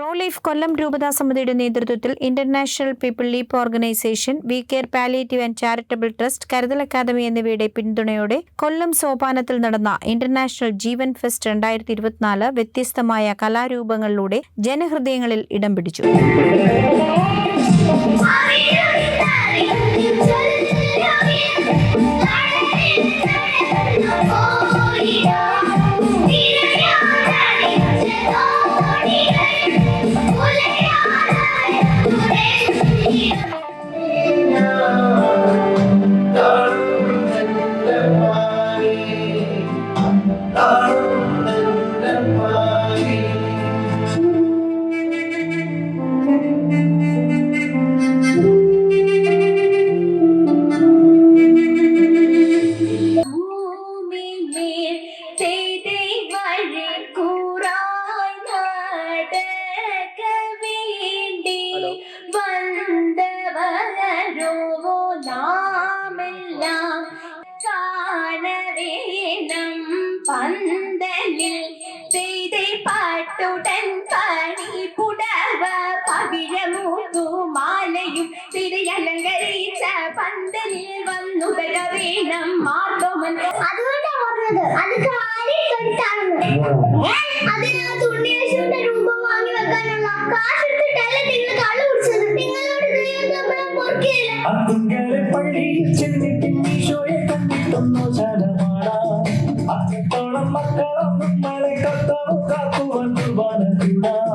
Pro life കൊല്ലം രൂപതാ സമിതിയുടെ നേതൃത്വത്തിൽ international people leap organization we care palliative and charitable trust Karuthal academy എന്നിവയുടെ പിന്തുണയോടെ കൊല്ലം സോപാനത്തിൽ നടന്ന ഇന്റർനാഷണൽ ജീവൻ ഫെസ്റ്റ് രണ്ടായിരത്തി ഇരുപത്തിനാല് വ്യത്യസ്തമായ കലാരൂപങ്ങളിലൂടെ ജനഹൃദയങ്ങളിൽ ഇടം പിടിച്ചു. അതുകൊണ്ടാ പറഞ്ഞത്. അത് കാലിൽ കെട്ടാണെന്ന്. അതിനകത്ത് ഉണ്ണിയേശുവിന്റെ രൂപം വാങ്ങി വെക്കാനുള്ള കാശ് എടുത്തിട്ടല്ല നിങ്ങൾ കള്ളു കുടിച്ചത്? നിങ്ങളോട് ദൈവം പൊറുക്കിയില്ല? അത്തിങ്കലെ പള്ളിയിൽ ചെന്നിട്ട് ഈശോയെ കണ്ടിട്ടൊന്നു ശരമാടാം അത്രത്തോളം മക്കളൊന്നും നമ്മളെ കർത്താവ് കാത്തു വന്നു വനത്തിടാം.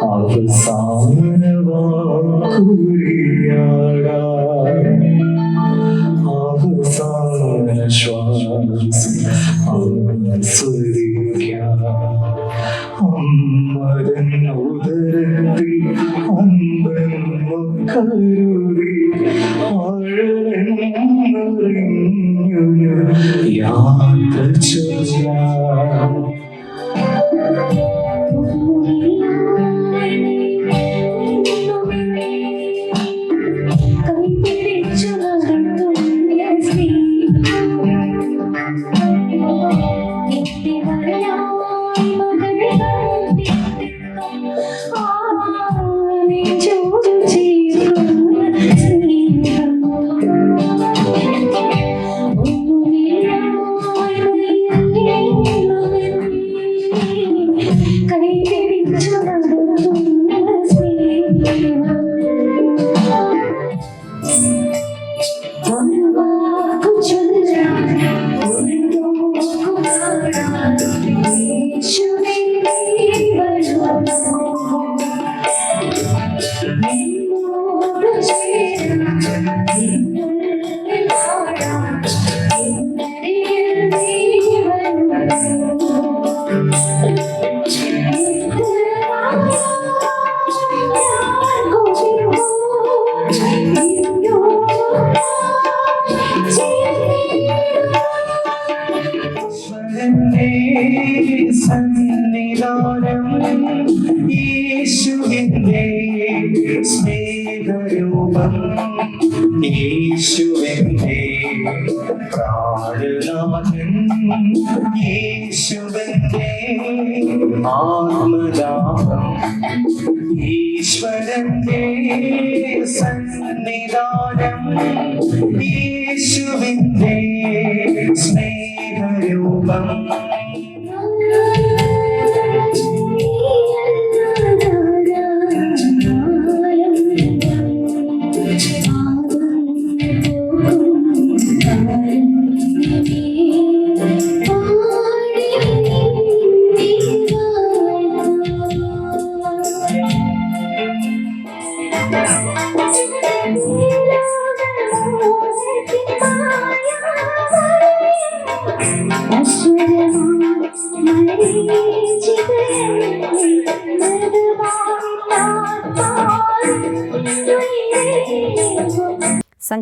Hafız sağlığına bak, याद चला Thank you. 凄凉 യേശുവിന്റെ ആത്മദാനം ഈശ്വരന്റെ സന്നിധാനം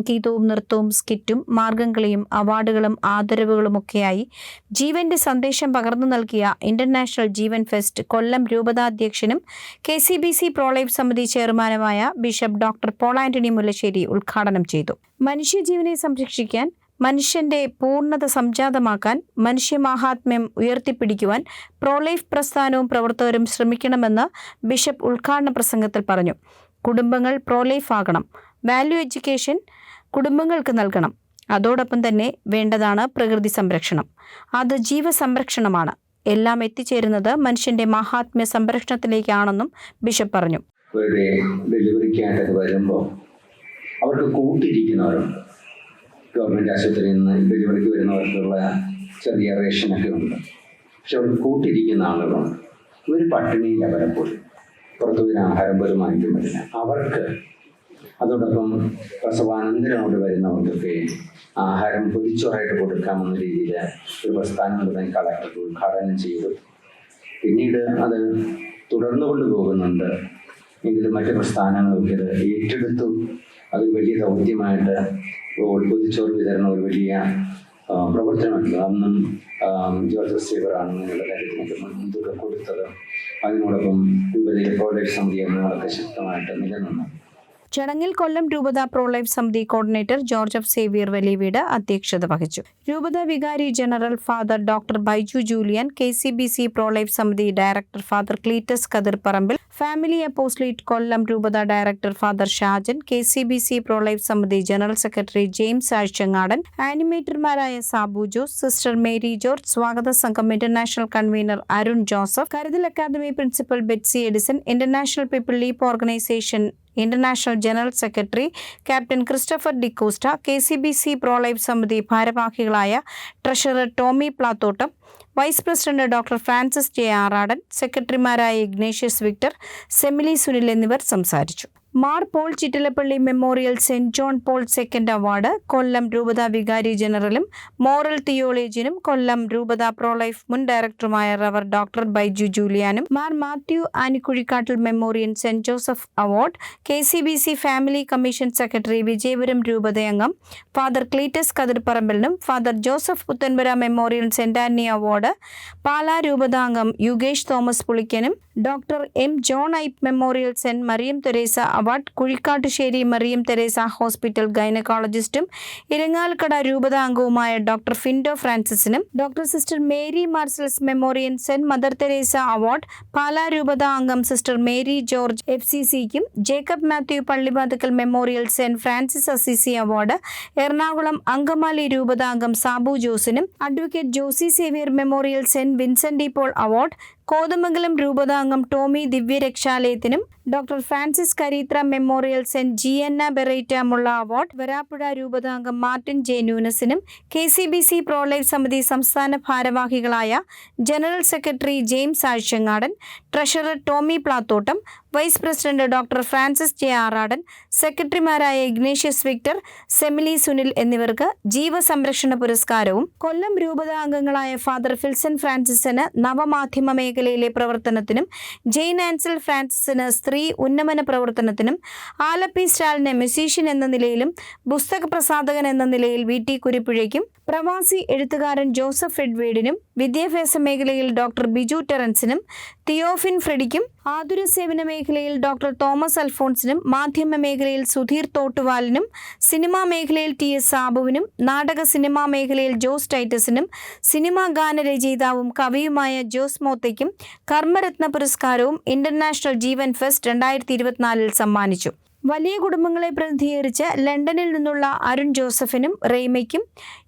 സംഗീതവും നൃത്തവും സ്കിറ്റും മാർഗംകളിയും അവാർഡുകളും ആദരവുകളുമൊക്കെയായി ജീവന്റെ സന്ദേശം പകർന്നു നൽകിയ international Jeevan fest Kollam രൂപതാധ്യക്ഷനും K C B C prolife സമിതി ചെയർമാനുമായ ബിഷപ്പ് ഡോക്ടർ പോൾ മുല്ലശ്ശേരി ഉദ്ഘാടനം ചെയ്തു. മനുഷ്യജീവനെ സംരക്ഷിക്കാൻ മനുഷ്യന്റെ പൂർണത സംജാതമാക്കാൻ മനുഷ്യമഹാത്മ്യം ഉയർത്തിപ്പിടിക്കുവാൻ പ്രോലൈഫ് പ്രസ്ഥാനവും പ്രവർത്തകരും ശ്രമിക്കണമെന്ന് ബിഷപ്പ് ഉദ്ഘാടന പ്രസംഗത്തിൽ പറഞ്ഞു. കുടുംബങ്ങൾ പ്രോലൈഫ് ആകണം വാല്യൂ എഡ്യൂക്കേഷൻ കുടുംബങ്ങൾക്ക് നൽകണം. അതോടൊപ്പം തന്നെ വേണ്ടതാണ് പ്രകൃതി സംരക്ഷണം. അത് ജീവസംരക്ഷണമാണ്. എല്ലാം എത്തിച്ചേരുന്നത് മനുഷ്യന്റെ മഹാത്മ്യ സംരക്ഷണത്തിലേക്കാണെന്നും ബിഷപ്പ് പറഞ്ഞു. ഒരു വരുമ്പോൾ അവർക്ക് കൂട്ടിരിക്കുന്നവരും ഗവൺമെന്റ് ആശുപത്രിയിൽ നിന്ന് ഡെലിവറിക്ക് വരുന്നവർക്കുള്ള ചെറിയ റേഷനൊക്കെ ഉണ്ട്. പക്ഷെ അവർക്ക് കൂട്ടിരിക്കുന്ന ആളുകളുണ്ട്. ഇവർ പട്ടിണിയിലെ പുറത്തു പോയി ആഹാരം പോലും വാങ്ങിക്കാൻ അവർക്ക് അതോടൊപ്പം പ്രസവാനന്തരമായിട്ട് വരുന്നവർക്കൊക്കെ ആഹാരം പൊതിച്ചോറായിട്ട് കൊടുക്കാമെന്ന രീതിയിൽ ഒരു പ്രസ്ഥാനം തുടങ്ങി കളക്ടർ ഉദ്ഘാടനം ചെയ്തു. പിന്നീട് അത് തുടർന്നു കൊണ്ടുപോകുന്നുണ്ട് എങ്കിലും മറ്റ് പ്രസ്ഥാനങ്ങളൊക്കെ ഇത് ഏറ്റെടുത്തു. അത് വലിയ ദൗത്യമായിട്ട് പൊതിച്ചോറ് വിതരണം ഒരു വലിയ ആ, പ്രവർത്തനമായിരുന്നു. അന്നും ജോർജ് സേവറാണ് ഇങ്ങനെയുള്ള കാര്യത്തിനൊക്കെ മുൻതൂക്കം കൊടുത്തത്. അതിനോടൊപ്പം വിപരീത പ്രോഡക്റ്റ് സമിതി ശക്തമായിട്ട് നിലനിന്നു. ചടങ്ങിൽ കൊല്ലം രൂപത പ്രോലൈഫ് സമിതി coordinator George F Xavier Valiyaveedu അധ്യക്ഷത വഹിച്ചു. രൂപത വികാരി general father doctor Baiju Julian K C B C prolife സമിതി director father Cletus Kathir Parambil family apostolate Kollam രൂപത director father Shajan K C B C prolife സമിതി general secretary James Azhchangadan ആനിമേറ്റർമാരായ Sabu Jose sister Mary George സ്വാഗത സംഘം international convener Arun Joseph Karuthal academy principal Betsy Edison international people leap organization international general secretary captain Christopher D'Costa K C B C prolife സമിതി ഭാരവാഹികളായ treasurer Tommy Plathottam vice president doctor Francis J Aradan സെക്രട്ടറിമാരായ Ignatius Victor Semili Sunil എന്നിവർ സംസാരിച്ചു. Mar Paul Chittilappally memorial saint John Paul second award Kollam രൂപത വികാരി ജനറലും moral തിയോളജിനും കൊല്ലം രൂപത prolife മുൻ ഡയറക്ടറുമായ rev doctor Baiju ജൂലിയാനും Mar Mathew Anikuzhikattil memorial saint Joseph award K C B C family commission secretary Vijayapuram രൂപതയംഗം father Cletus കതിർപ്പറമ്പലിനും father Joseph Puthenpura memorial saint Antony award Pala രൂപതാംഗം Yugesh Thomas പുളിക്കനും doctor M John Ipe memorial saint Mariam Teresa award Kuzhikattussery Mariam Teresa hospital ഗൈനക്കോളജിസ്റ്റും Irinjalakuda രൂപതാംഗവുമായ doctor Findo ഫ്രാൻസിസിനും doctor sister Mary Marcels memorial saint mother Teresa award Pala രൂപത അംഗം sister Mary George F C സിക്കും Jacob Mathew Pallivathukkal memorial saint Francis Assisi award Ernakulam Angamaly രൂപതാംഗം Sabu ജോസിനും advocate Josy Xavier memorial saint Vincent de Paul award Kothamangalam രൂപതാംഗം Tomy ദിവ്യരക്ഷാലയത്തിനും doctor Francis Kareethra memorial saint Gianna Beretta Molla award Varappuzha രൂപതാംഗം Martin J ന്യൂനസിനും K C B C prolife സമിതി സംസ്ഥാന ഭാരവാഹികളായ general secretary James Azhchangadan treasurer Tommy Plathottam vice president doctor Francis J Aradan സെക്രട്ടറിമാരായ Ignatius Victor Semili Sunil എന്നിവർക്ക് ജീവസംരക്ഷണ പുരസ്കാരവും കൊല്ലം രൂപത അംഗങ്ങളായ father Filson ഫ്രാൻസിസിന് നവമാധ്യമ മേഖലയിലെ പ്രവർത്തനത്തിനും ജെയിൻ ആൻസൽ ഫ്രാൻസിസിന് സ്ത്രീ ഉന്നമന പ്രവർത്തനത്തിനും ആലപ്പി സ്റ്റാലിന് മ്യൂസീഷ്യൻ എന്ന നിലയിലും പുസ്തക പ്രസാധകൻ എന്ന നിലയിൽ വി ടി കുരിപ്പുഴയ്ക്കും പ്രവാസി എഴുത്തുകാരൻ ജോസഫ് എഡ്വേഡിനും വിദ്യാഭ്യാസ മേഖലയിൽ ഡോക്ടർ ബിജു ടെറൻസിനും തിയോഫിൻ ഫ്രെഡിക്കും ആതുര സേവന മേഖലയിൽ ഡോക്ടർ തോമസ് അൽഫോൺസിനും മാധ്യമ മേഖലയിൽ സുധീർ തോട്ടുവാലിനും സിനിമാ മേഖലയിൽ ടി എസ് സാബുവിനും നാടക സിനിമാ മേഖലയിൽ ജോസ് ടൈറ്റസിനും സിനിമാ ഗാനരചയിതാവും കവിയുമായ ജോസ് മോത്തയ്ക്കും കർമ്മരത്ന പുരസ്കാരവും ഇന്റർനാഷണൽ ജീവൻ ഫെസ്റ്റ് രണ്ടായിരത്തി ഇരുപത്തിനാലിൽ സമ്മാനിച്ചു. വലിയ കുടുംബങ്ങളെ പ്രതിനിധീകരിച്ച് ലണ്ടനിൽ നിന്നുള്ള അരുൺ ജോസഫിനും റെയ്മയ്ക്കും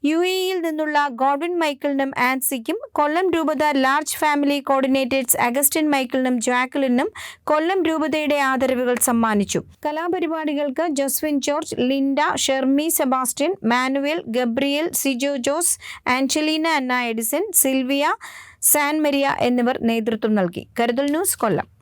യു എയിൽ നിന്നുള്ള ഗോഡ്വിൻ മൈക്കിളിനും ആൻസിക്കും കൊല്ലം രൂപത ലാർജ് ഫാമിലി കോർഡിനേറ്റേഴ്സ് അഗസ്റ്റിൻ മൈക്കിളിനും ജാക്ലിനും കൊല്ലം രൂപതയുടെ ആദരവുകൾ സമ്മാനിച്ചു. കലാപരിപാടികൾക്ക് Joswin George Linda Shermi Sebastian Manuel Gabriel Sijo Jose Angelina Anna Edison Silvia San Maria എന്നിവർ നേതൃത്വം നൽകി. കരുതൽ ന്യൂസ് കൊല്ലം.